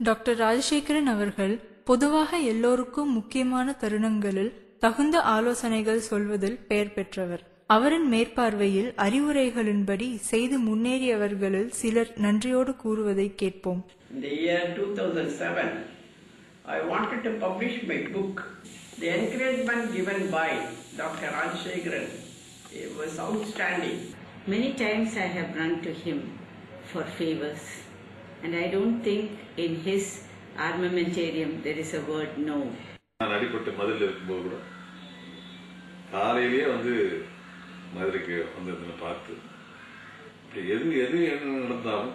Doctor Rajasekaran அவர்கள் பொதுவாக எல்லோருக்கும் முக்கியமான தருணங்களில் தகுந்த ஆலோசனைகள் சொல்வதில் பெயர் பெற்றவர் அவரின் மேற்பார்வையில் அறிவுரைகளின்படி செய்து முன்னேறியவர்களில் சிலர் நன்றியோடு கூறுவதை கேட்போம் In the year 2007, I wanted to publish my book. The encouragement given by Dr. Rajshekharan it was outstanding. Many times I have run to him for favors, and I don't think in his armamentarium there is a word no. நான் அடிப்பட்டு மதுரையில் இருக்கும்போது கூட காலையிலேயே வந்து மதுரைக்கு வந்திருந்தேன் பார்த்து இப்படி எது எது என்ன நடந்தாலும்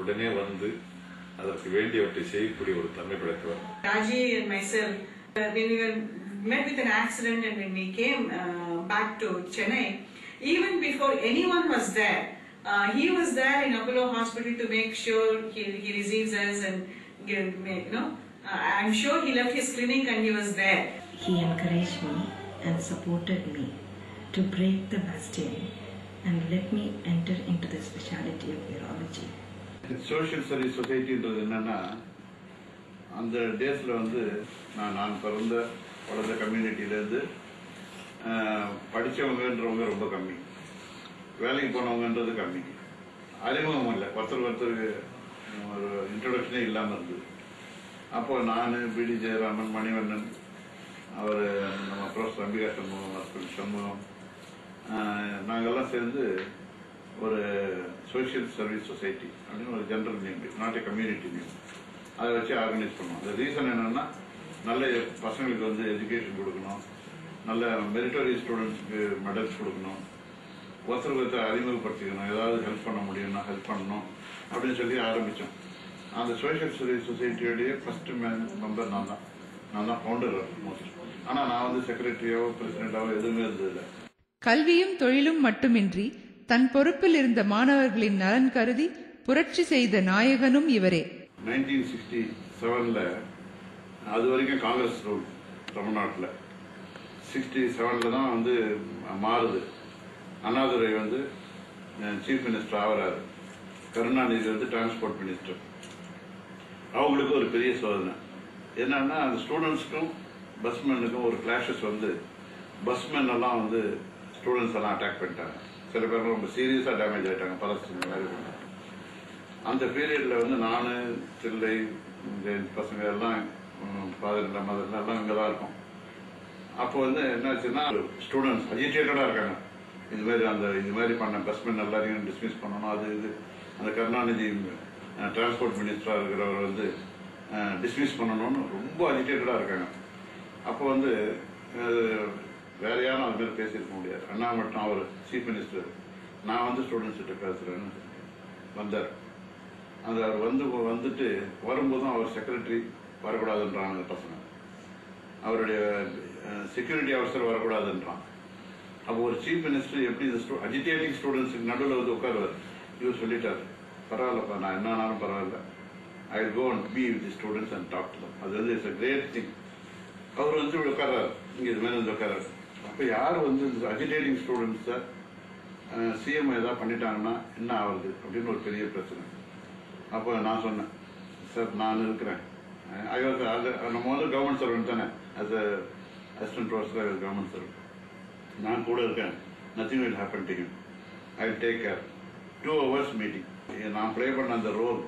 உடனே வந்து அதற்கு வேண்டியவற்றை செய்யக்கூடிய ஒரு தன்மை படைத்தவர் Raji and myself, uh, when we were met with an accident and when we came uh, back to Chennai, even before anyone was there, uh, he was there in Apollo Hospital to make sure he, he receives us and give, make, you know. Uh, I'm sure he left his clinic and he was there. He encouraged me and supported me to break the bastion and let me enter into the specialty of urology. Social service சொசைட்டின்றது என்னன்னா அந்த டேஸில் வந்து நான் நான் பிறந்த வளர்ந்த கம்யூனிட்டியிலேருந்து படித்தவங்கன்றவங்க ரொம்ப கம்மி வேலைக்கு போனவங்கன்றது கம்மி. அறிமுகம் இல்லை. ஒருத்தர் ஒருத்தருக்கு ஒரு இன்ட்ரொடக்ஷனே இல்லாமல் இருந்தது. அப்போ நான் பிடி ஜெயராமன் மணிவண்ணன் அவர் நம்ம ப்ரொஃபஸர் அம்பிகா சண்முகம் ஹாஸ்பிட்டல் சண்முகம் நாங்கள்லாம் சேர்ந்து ஒரு சோஷியல் சர்வீஸ் சொசைட்டி அப்படின்னு ஒரு general name not a community name அதை வச்சு ஆர்கனைஸ் பண்ணுவோம் அந்த ரீசன் என்னென்னா நல்ல பசங்களுக்கு வந்து எஜுகேஷன் கொடுக்கணும். நல்ல மெரிட்டரி ஸ்டூடெண்ட்ஸ்க்கு மெடல்ஸ் கொடுக்கணும். ஒருத்தருக்கு ஒருத்தர் அறிமுகப்படுத்திக்கணும். ஏதாவது ஹெல்ப் பண்ண முடியும்னா ஹெல்ப் பண்ணணும் அப்படின்னு சொல்லி ஆரம்பித்தோம் அந்த சோஷியல் சர்வீஸ் சொசைட்டியோடைய ஃபர்ஸ்ட் மெம்பர் நான் தான் நான் தான் ஃபவுண்டர் மோஸ்ட் ஆனால் நான் வந்து செக்ரட்டரியாவோ பிரசிடென்டாவோ எதுவுமே இருந்ததில்லை. கல்வியும் தொழிலும் மட்டுமின்றி தன் பொறுப்பில் இருந்த மாணவர்களின் நலன் கருதி புரட்சி செய்த நாயகனும் இவரே. நைன்டீன் சிக்ஸ்டி செவனில் அது வரைக்கும் காங்கிரஸ் ரூல் தமிழ்நாட்டில். சிக்ஸ்டி செவனில் தான் வந்து மாறுது. அண்ணாதுரை வந்து சீஃப் மினிஸ்டர் ஆகிறாரு. கருணாநிதி வந்து டிரான்ஸ்போர்ட் மினிஸ்டர் அவங்களுக்கு ஒரு பெரிய சோதனை. என்னன்னா அந்த ஸ்டூடெண்ட்ஸ்க்கும் பஸ்மேனுக்கும் ஒரு கிளாஷஸ் வந்து பஸ்மேன் எல்லாம் வந்து ஸ்டூடெண்ட்ஸ் எல்லாம் அட்டாக் பண்ணிட்டாங்க. சில பேர் ரொம்ப சீரியஸாக டேமேஜ் ஆகிட்டாங்க பலஸ்தீன் மாதிரி அந்த பீரியட்ல வந்து நான் தில்லை பசங்க எல்லாம் ஃபாதர் இல்லை எல்லாம் இங்கே தான் இருக்கும். அப்போ வந்து என்னாச்சுன்னா ஸ்டூடெண்ட்ஸ் அஜிடேட்டடாக இருக்காங்க. இந்த மாதிரி அந்த இது மாதிரி பண்ண பஸ்மென் எல்லாரையும் டிஸ்மிஸ் பண்ணணும். அது இது அந்த கருணாநிதி டிரான்ஸ்போர்ட் மினிஸ்டராக இருக்கிறவர் வந்து டிஸ்மிஸ் பண்ணணும்னு ரொம்ப அஜிடேட்டடாக இருக்காங்க. அப்போ வந்து அஹ், வேற யாரும் அது மாதிரி பேசியிருக்க முடியாது. அண்ணா மட்டும் அவர் சீஃப் மினிஸ்டர் நான் வந்து ஸ்டூடெண்ட்ஸ்கிட்ட பேசுகிறேன்னு வந்தார். அந்த அவர் வந்து வந்துட்டு வரும்போதும் அவர் செக்ரட்டரி வரக்கூடாதுன்றாங்க அந்த பசங்க. அவருடைய செக்யூரிட்டி அவசரம் வரக்கூடாதுன்றான் அப்போ ஒரு சீஃப் மினிஸ்டர் எப்படி இந்த அஜிடேட்டிங் ஸ்டூடெண்ட்ஸுக்கு நடுவில் வந்து உட்காருவார்? இவர் சொல்லிட்டார் பரவாயில்லப்பா நான் என்னானாலும் பரவாயில்ல. I go and be with the students and talk to அது வந்து இட்ஸ் அ கிரேட் திங் அவர் வந்து இப்படி உட்காராரு இங்கே இது மாதிரி வந்து உட்காராரு அப்போ யார் வந்து இந்த அஜிடேட்டிங் ஸ்டூடெண்ட்ஸை சிஎம் ஏதாவது பண்ணிட்டாங்கன்னா என்ன ஆகுது? அப்படின்னு ஒரு பெரிய பிரச்சனை. அப்போ நான் சொன்னேன் சார் நான் இருக்கிறேன். ஐ வாஸ் நம்ம வந்து கவர்மெண்ட் சர்வெண்ட் தானே. As a assistant professor government servant நான் கூட இருக்கேன் nothing will happen to him I will take care two hours meeting நான் ப்ளே பண்ண அந்த role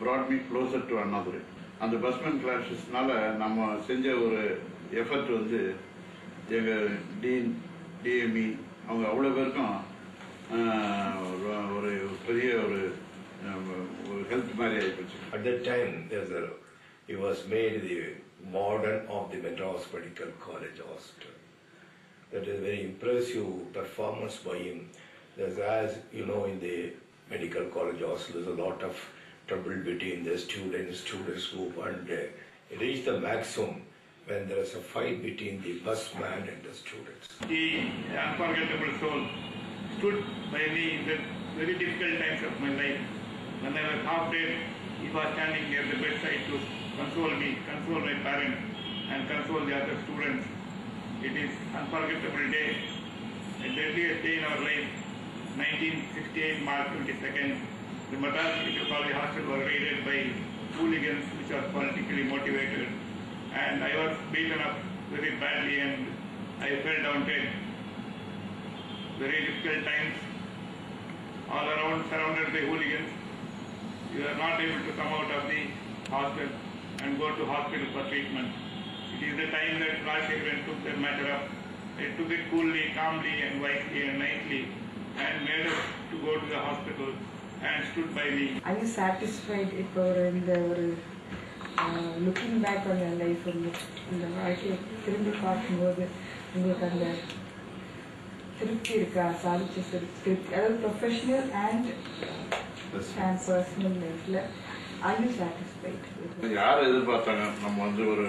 brought me closer to Annadurai அந்த பஸ்மேன் கிளாஷஸ்னால நம்ம செஞ்ச ஒரு எஃபர்ட் வந்து எங்க டீன் டிஎம்இ அவங்க அவ்வளோ பேருக்கும் ஆஹ், ஒரு- ஒரு பெரிய ஒரு ஆஹ், ஒரு ஹெல்த் மாதிரி ஆகிப்போச்சு At that time, there's a, he was made the warden of the Madras Medical College Hospital. That is a very impressive performance by him. There's, as you know, in the medical college hospital, there's a lot of trouble between the students, students group, and uh, reach the maximum when there is a fight between the busman and the students. The unforgettable soul stood by me in the very difficult times of my life. When I was half dead, he was standing near the bedside to console me, console my parents, and console the other students. It is unforgettable day, a deadliest day in our life, 1968 March 22nd. the Madras Medical College Hospital was raided by hooligans which are politically motivated and I was beaten up very badly and I fell down dead. Very difficult times, all around surrounded by hooligans. You are not able to come out of the hospital and go to hospital for treatment. It is the time that Rajshekharan took that matter up. They took it coolly, calmly and wisely and nicely and made us to go to the hospital and stood by me. Are you satisfied இப்போ ஒரு இந்த ஒரு looking back on your life இந்த வாழ்க்கையை திரும்பி பார்க்கும்போது உங்களுக்கு அந்த திருப்தி இருக்கா சாதிச்ச திரு- திருப்தி அதாவது ப்ரொஃபஷனல் அண்ட் அண்ட் பர்சனல் லைஃப்பில் ஆர் யூ சாட்டிஸ்ஃபைட் யார் எதிர்பார்த்தாங்க நம்ம வந்து ஒரு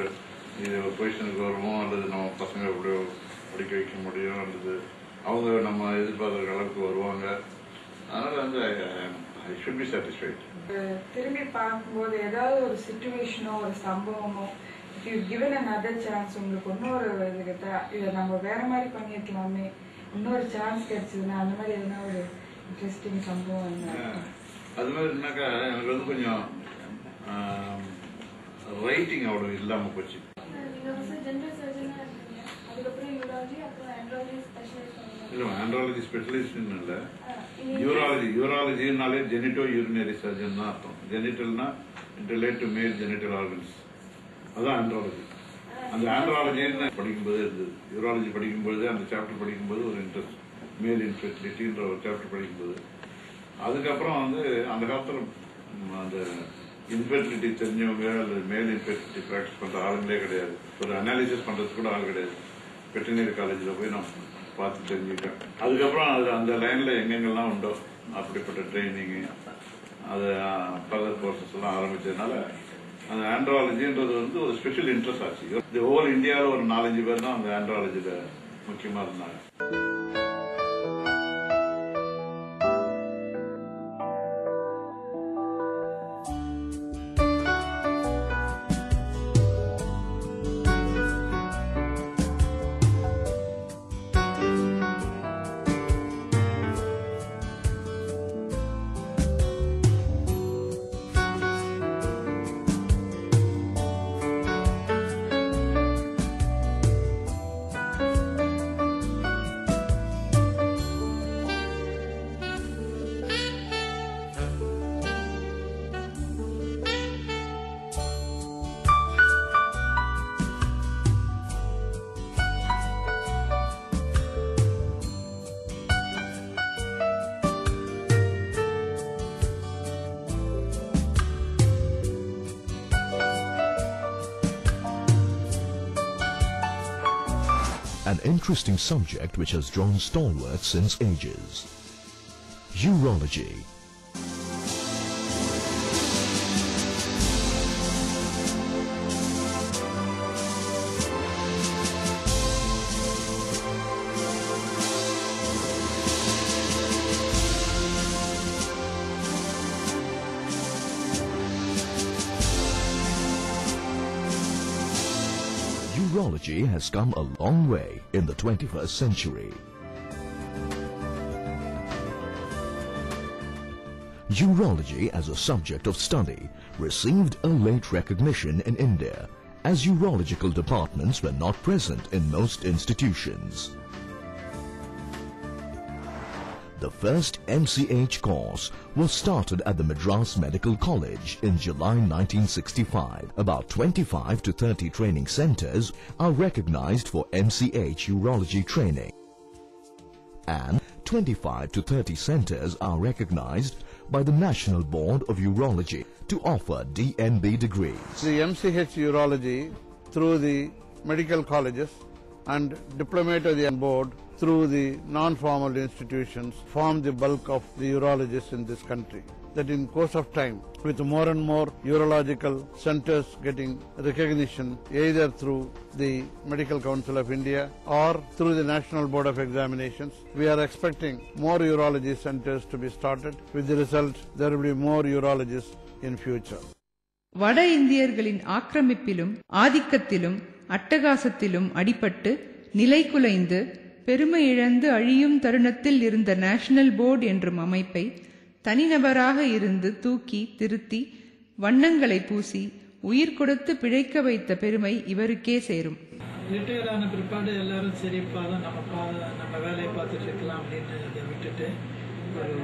இது ஒரு பொசிஷனுக்கு வருவோம் அல்லது நம்ம பசங்க எப்படியோ படிக்க வைக்க முடியும் அல்லது அவங்க நம்ம எதிர்பார்க்குற அளவுக்கு வருவாங்க. அதனால வந்து ஐ ஷுட் பி சாட்டிஸ்ஃபைட் திரும்பி பார்க்கும்போது ஏதாவது ஒரு சுச்சுவேஷனோ ஒரு சம்பவமோ if you given another chance உங்களுக்கு இன்னொரு இதுக்கு த- இதை நம்ம வேற மாதிரி பண்ணியிருக்கலாமே இன்னொரு சான்ஸ் கிடைச்சதுன்னா அந்த மாதிரி எதுனா ஒரு இன்ட்ரெஸ்டிங் சம்பவம் அது மாதிரி இருந்தாக்கா எனக்கு வந்து கொஞ்சம் ரைட்டிங் அவ்வளோ இல்லாமல் போச்சு. இல்லை ஆண்ட்ராலஜி ஸ்பெஷலிஸ்ட்னு இல்லை. யூராலஜி யூராலஜினாலே ஜெனிட்டோ யூரினரி சர்ஜன் தான் அர்த்தம். ஜெனிட்டல்னா relate to male genital organs அதான் ஆண்ட்ராலஜி அந்த ஆண்ட்ராலஜின்னு படிக்கும்போது இருந்தது. யூராலஜி படிக்கும்போது அந்த சாப்டர் படிக்கும்போது ஒரு இன்ட்ரெஸ்ட் மேல் இன்ஃபெர்டிலிட்டின்ற ஒரு சாப்டர் படிக்கும்போது. அதுக்கப்புறம் வந்து அந்த காலத்தில் அந்த இன்ஃபெர்டிலிட்டி தெரிஞ்சவங்க அல்லது மேல் இன்ஃபெர்டிலிட்டி ப்ராக்டிஸ் பண்ணுற ஆளுங்களே கிடையாது. ஒரு அனாலிசிஸ் பண்ணுறதுக்கு கூட ஆள் கிடையாது. வெட்டினரி காலேஜில் போய் நான் பார்த்து தெரிஞ்சுக்கிட்டேன். அதுக்கப்புறம் அது அந்த லைனில் எங்கெங்கெல்லாம் உண்டோ அப்படிப்பட்ட ட்ரைனிங்கு அது ஃபர்தர் ப்ராசஸ் எல்லாம் ஆரம்பிச்சதுனால அந்த ஆண்ட்ராலஜின்றது வந்து ஒரு ஸ்பெஷல் இன்ட்ரெஸ்ட் ஆச்சு. இது ஓவர் இந்தியாவில் ஒரு நாலஞ்சு பேர் தான் அந்த ஆண்ட்ராலஜியில் முக்கியமாக இருந்தாங்க. An interesting subject which has drawn stalwarts since ages. Urology. Urology has come a long way in the 21st century. Urology as a subject of study received a late recognition in India as urological departments were not present in most institutions. The first MCH course was started at the Madras Medical College in July 1965. About 25 to 30 training centers are recognized for MCH urology training. And 25 to 30 centers are recognized by the National Board of Urology to offer DNB degrees. The MCH urology through the medical colleges and diplomate of the board through the non-formal institutions form the bulk of the urologists in this country. That in course of time, with more and more urological centers getting recognition either through the Medical Council of India or through the National Board of Examinations, we are expecting more urology centers to be started. With the result, there will be more urologists in future. வட இந்தியர்களின் ஆக்கிரமிப்பிலும் ஆதிக்கத்திலும் அட்டகாசத்திலும் அடிபட்டு நிலை குலைந்து பெருமை இழந்து அழியும் தருணத்தில் இருந்த நேஷனல் போர்டு என்றும் அமைப்பை தனிநபராக இருந்து தூக்கி திருத்தி வண்ணங்களை பூசி உயிர் கொடுத்து பிழைக்க வைத்த பெருமை இவருக்கே சேரும். ரிட்டையர் ஆன பிற்பாடு எல்லாரும் சரி தான் நம்ம பா நம்ம வேலையை பார்த்துட்டு இருக்கலாம் அப்படின்னு இதை விட்டுட்டு ஒரு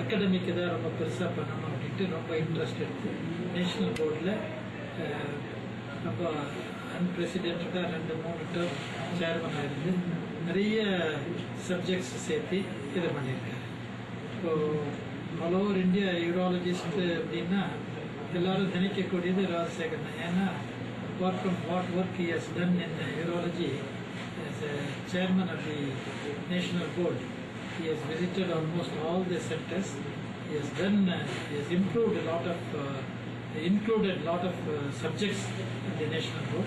அகாடமிக்கு தான் ரொம்ப பெருசாக பண்ணணும் அப்படின்ட்டு ரொம்ப இன்ட்ரெஸ்ட் எடுத்து நேஷனல் போர்டில் ரொம்ப அண்ட் பிரசிடெண்ட்டாக ரெண்டு மூணு டேர்ம் சேர்மனாக இருந்து நிறைய சப்ஜெக்ட்ஸ் சேர்த்து இது பண்ணியிருக்காரு so all over India urologist அப்படின்னா எல்லாரும் நினைக்கக்கூடியது ராஜசேகர் தான் ஏன்னா work from what work years done in urology chairman of the national board. He has visited almost all the centers. He has done, he has improved a lot included a lot of uh, subjects in the national board.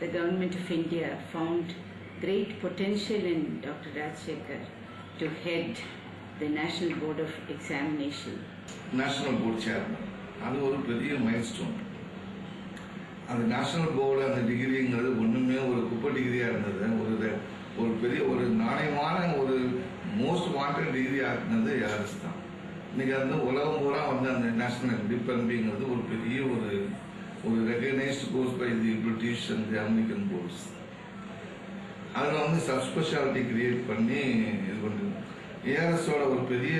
The government of India found great potential in Dr. Rajshekhar to head the National Board of Examination. National board chairman அது ஒரு பெரிய milestone அந்த national board அந்த டிகிரிங்கிறது ஒன்றுமே ஒரு குப்பை டிகிரியாக இருந்தது ஒரு ஒரு பெரிய ஒரு நாணயமான ஒரு மோஸ்ட் வாண்டட் டிகிரி ஆக்குனது யாரிஸ் தான் இன்னைக்கு வந்து உலகம் பூரா வந்து அந்த நேஷனல் டிபெண்டிங்கிறது ஒரு பெரிய ஒரு ஒரு recognised course by the British and the American boards அதில் வந்து சப் ஸ்பெஷாலிட்டி கிரியேட் பண்ணி இது பண்ணுறது ஏஆர்எஸோட ஒரு பெரிய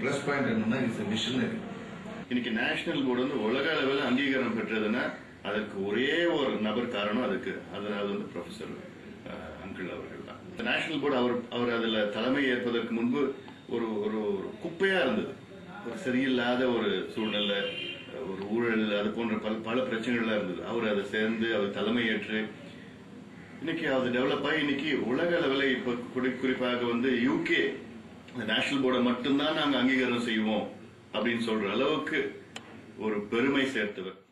ப்ளஸ் பாயிண்ட் என்னன்னா இட்ஸ் மிஷனரி இன்னைக்கு நேஷனல் போர்டு வந்து உலக அளவில் அங்கீகாரம் பெற்றதுன்னா அதற்கு ஒரே ஒரு நபர் காரணம் அதுக்கு. அதனால வந்து ப்ரொஃபசர் அங்கிள் அவர்கள் தான். இந்த நேஷனல் போர்டு அவர் அவர் அதில் தலைமை ஏற்பதற்கு முன்பு ஒரு ஒரு ஒரு குப்பையா இருந்தது. ஒரு சரியில்லாத ஒரு சூழ்நிலை ஒரு ஊழல் அது போன்ற பல பல பிரச்சனைகள்லாம் இருந்தது. அவர் அதை சேர்ந்து அவர் தலைமையேற்று இன்னைக்கு அது டெவலப் ஆகி இன்னைக்கு உலக அளவில் இப்போ குறி- குறிப்பாக வந்து யூகே நேஷனல் போர்டை மட்டும்தான் நாங்கள் அங்கீகாரம் செய்வோம் அப்படின்னு சொல்ற அளவுக்கு ஒரு பெருமை சேர்த்தவர்.